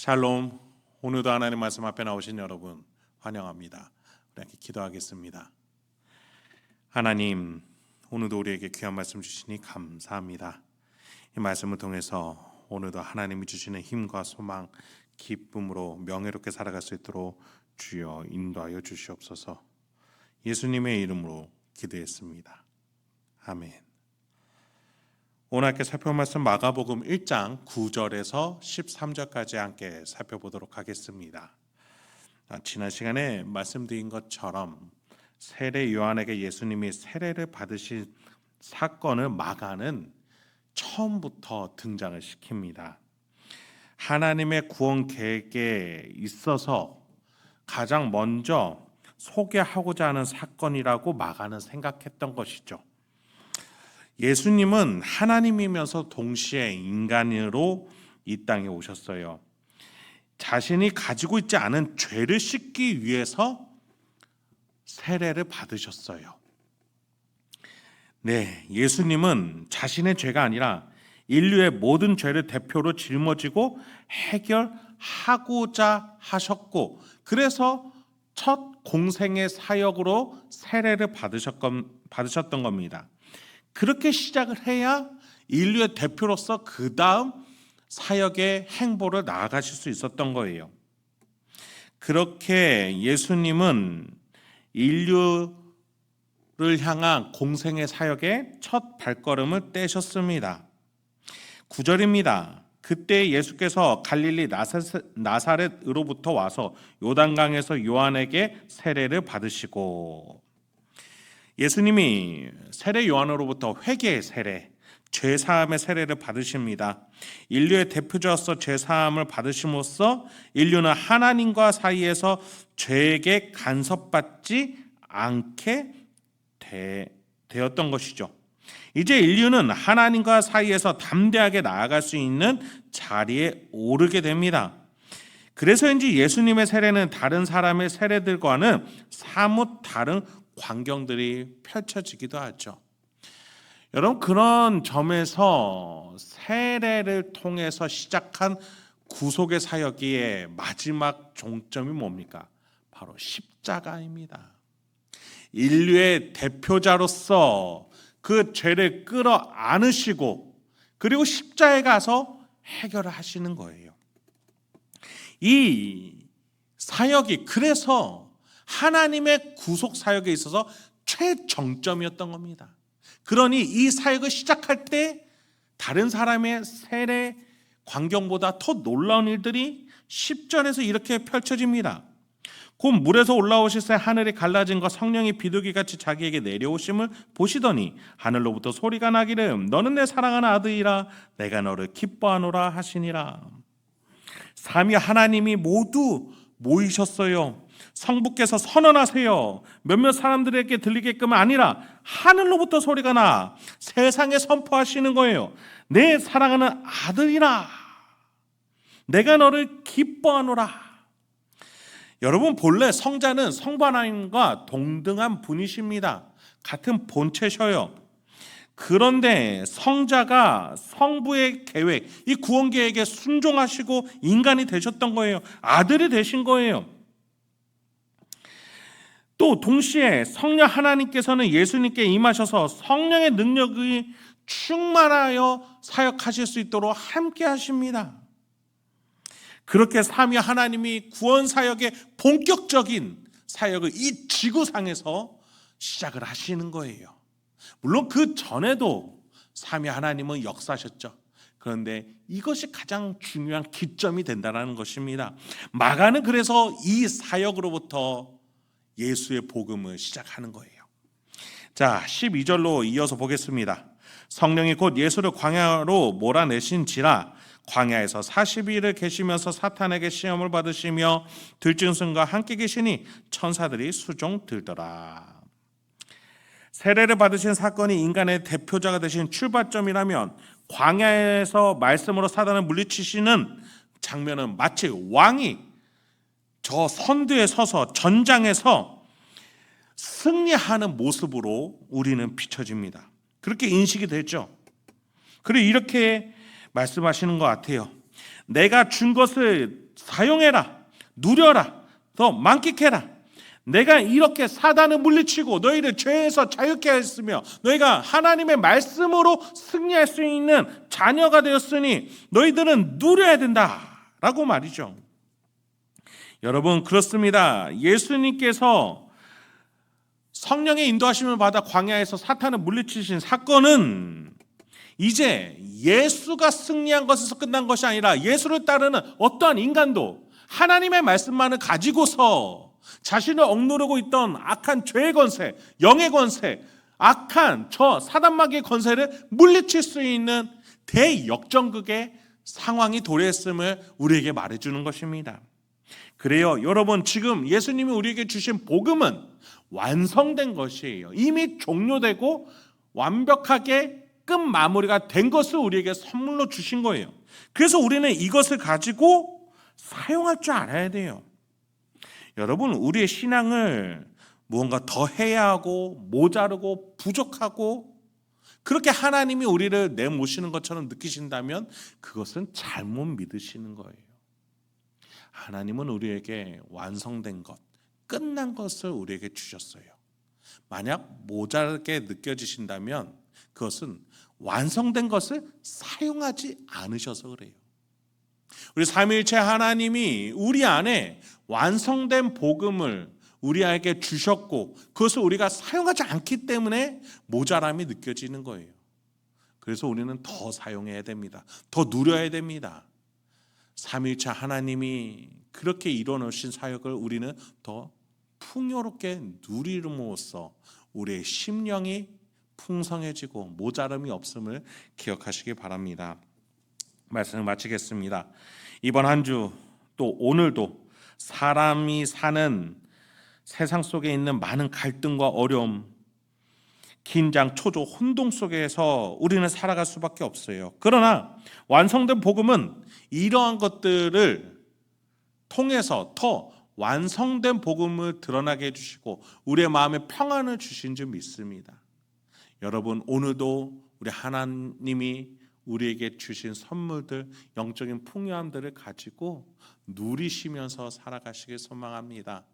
샬롬. 오늘도 하나님 말씀 앞에 나오신 여러분 환영합니다. 우리 함께 기도하겠습니다. 하나님, 오늘도 우리에게 귀한 말씀 주시니 감사합니다. 이 말씀을 통해서 오늘도 하나님이 주시는 힘과 소망, 기쁨으로 명예롭게 살아갈 수 있도록 주여 인도하여 주시옵소서. 예수님의 이름으로 기도했습니다. 아멘. 오늘 함께 살펴볼 말씀 마가복음 1장 9절에서 13절까지 함께 살펴보도록 하겠습니다. 아, 지난 시간에 말씀드린 것처럼 세례 요한에게 예수님이 세례를 받으신 사건을 마가는 처음부터 등장을 시킵니다. 하나님의 구원 계획에 있어서 가장 먼저 소개하고자 하는 사건이라고 마가는 생각했던 것이죠. 예수님은 하나님이면서 동시에 인간으로 이 땅에 오셨어요. 자신이 가지고 있지 않은 죄를 씻기 위해서 세례를 받으셨어요. 네, 예수님은 자신의 죄가 아니라 인류의 모든 죄를 대표로 짊어지고 해결하고자 하셨고, 그래서 첫 공생의 사역으로 세례를 받으셨던 겁니다. 그렇게 시작을 해야 인류의 대표로서 그 다음 사역의 행보를 나아가실 수 있었던 거예요. 그렇게 예수님은 인류를 향한 공생의 사역의 첫 발걸음을 떼셨습니다. 9절입니다. 그때 예수께서 갈릴리 나사렛으로부터 와서 요단강에서 요한에게 세례를 받으시고 예수님이 세례 요한으로부터 회개의 세례, 죄 사함의 세례를 받으십니다. 인류의 대표자로서 죄 사함을 받으심으로써 인류는 하나님과 사이에서 죄에게 간섭받지 않게 되, 되었던 것이죠. 이제 인류는 하나님과 사이에서 담대하게 나아갈 수 있는 자리에 오르게 됩니다. 그래서인지 예수님의 세례는 다른 사람의 세례들과는 사뭇 다른 광경들이 펼쳐지기도 하죠. 여러분 그런 점에서 세례를 통해서 시작한 구속의 사역의 마지막 종점이 뭡니까? 바로 십자가입니다. 인류의 대표자로서 그 죄를 끌어 안으시고 그리고 십자에 가서 해결을 하시는 거예요. 이 사역이 그래서 하나님의 구속 사역에 있어서 최정점이었던 겁니다. 그러니 이 사역을 시작할 때 다른 사람의 세례 광경보다 더 놀라운 일들이 10절에서 이렇게 펼쳐집니다. 곧 물에서 올라오실 새 하늘이 갈라진 것 성령이 비둘기 같이 자기에게 내려오심을 보시더니 하늘로부터 소리가 나기를 너는 내 사랑하는 아들이라 내가 너를 기뻐하노라 하시니라. 삼위 하나님이 모두 모이셨어요. 성부께서 선언하세요. 몇몇 사람들에게 들리게끔 아니라 하늘로부터 소리가 나 세상에 선포하시는 거예요. 내 사랑하는 아들이라. 내가 너를 기뻐하노라. 여러분 본래 성자는 성부 하나님과 동등한 분이십니다. 같은 본체셔요. 그런데 성자가 성부의 계획, 이 구원 계획에 순종하시고 인간이 되셨던 거예요. 아들이 되신 거예요. 또 동시에 성령 하나님께서는 예수님께 임하셔서 성령의 능력이 충만하여 사역하실 수 있도록 함께 하십니다. 그렇게 삼위 하나님이 구원 사역의 본격적인 사역을 이 지구상에서 시작을 하시는 거예요. 물론 그 전에도 삼위 하나님은 역사하셨죠. 그런데 이것이 가장 중요한 기점이 된다는 것입니다. 마가는 그래서 이 사역으로부터 예수의 복음을 시작하는 거예요. 자, 12절로 이어서 보겠습니다. 성령이 곧 예수를 광야로 몰아내신지라 광야에서 40일을 계시면서 사탄에게 시험을 받으시며 들짐승과 함께 계시니 천사들이 수종 들더라. 세례를 받으신 사건이 인간의 대표자가 되신 출발점이라면 광야에서 말씀으로 사단을 물리치시는 장면은 마치 왕이 저 선두에 서서 전장에서 승리하는 모습으로 우리는 비춰집니다. 그렇게 인식이 됐죠. 그리고 이렇게 말씀하시는 것 같아요. 내가 준 것을 사용해라. 누려라. 더 만끽해라. 내가 이렇게 사단을 물리치고 너희를 죄에서 자유케 했으며 너희가 하나님의 말씀으로 승리할 수 있는 자녀가 되었으니 너희들은 누려야 된다라고 말이죠. 여러분 그렇습니다. 예수님께서 성령의 인도하심을 받아 광야에서 사탄을 물리치신 사건은 이제 예수가 승리한 것에서 끝난 것이 아니라 예수를 따르는 어떠한 인간도 하나님의 말씀만을 가지고서 자신을 억누르고 있던 악한 죄의 권세, 영의 권세, 악한 저 사단마귀의 권세를 물리칠 수 있는 대역전극의 상황이 도래했음을 우리에게 말해주는 것입니다. 그래요. 여러분, 지금 예수님이 우리에게 주신 복음은 완성된 것이에요. 이미 종료되고 완벽하게 끝 마무리가 된 것을 우리에게 선물로 주신 거예요. 그래서 우리는 이것을 가지고 사용할 줄 알아야 돼요. 여러분, 우리의 신앙을 무언가 더 해야 하고 모자르고 부족하고 그렇게 하나님이 우리를 내모시는 것처럼 느끼신다면 그것은 잘못 믿으시는 거예요. 하나님은 우리에게 완성된 것, 끝난 것을 우리에게 주셨어요. 만약 모자르게 느껴지신다면 그것은 완성된 것을 사용하지 않으셔서 그래요. 우리 삼위일체 하나님이 우리 안에 완성된 복음을 우리에게 주셨고 그것을 우리가 사용하지 않기 때문에 모자람이 느껴지는 거예요. 그래서 우리는 더 사용해야 됩니다. 더 누려야 됩니다. 삼위일체 하나님이 그렇게 이뤄놓으신 사역을 우리는 더 풍요롭게 누리름으로써 우리의 심령이 풍성해지고 모자름이 없음을 기억하시기 바랍니다. 말씀을 마치겠습니다. 이번 한 주 또 오늘도 사람이 사는 세상 속에 있는 많은 갈등과 어려움, 긴장, 초조, 혼동 속에서 우리는 살아갈 수밖에 없어요. 그러나 완성된 복음은 이러한 것들을 통해서 더 완성된 복음을 드러나게 해주시고 우리의 마음에 평안을 주신 줄 믿습니다. 여러분 오늘도 우리 하나님이 우리에게 주신 선물들 영적인 풍요함들을 가지고 누리시면서 살아가시길 소망합니다.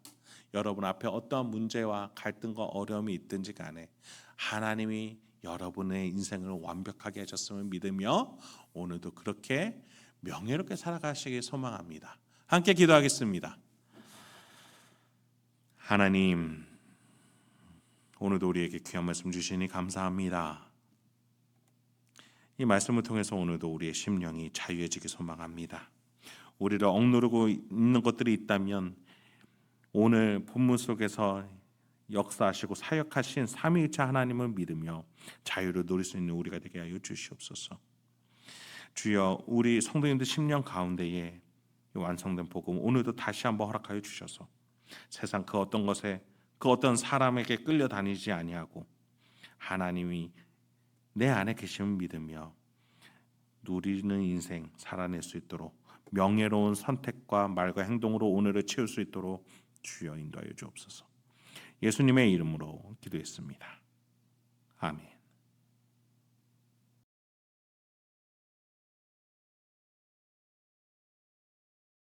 여러분 앞에 어떠한 문제와 갈등과 어려움이 있든지 간에 하나님이 여러분의 인생을 완벽하게 하셨음을 믿으며 오늘도 그렇게 명예롭게 살아가시길 소망합니다. 함께 기도하겠습니다. 하나님, 오늘도 우리에게 귀한 말씀 주시니 감사합니다. 이 말씀을 통해서 오늘도 우리의 심령이 자유해지기 소망합니다. 우리를 억누르고 있는 것들이 있다면 오늘 본문 속에서 역사하시고 사역하신 삼위일체 하나님을 믿으며 자유를 누릴 수 있는 우리가 되게 하여 주시옵소서. 주여 우리 성도님들 심령 가운데에 완성된 복음 오늘도 다시 한번 허락하여 주셔서 세상 그 어떤 것에 그 어떤 사람에게 끌려다니지 아니하고 하나님이 내 안에 계심을 믿으며 누리는 인생 살아낼 수 있도록 명예로운 선택과 말과 행동으로 오늘을 채울 수 있도록 주여 인도하여 주옵소서. 예수님의 이름으로 기도했습니다. 아멘.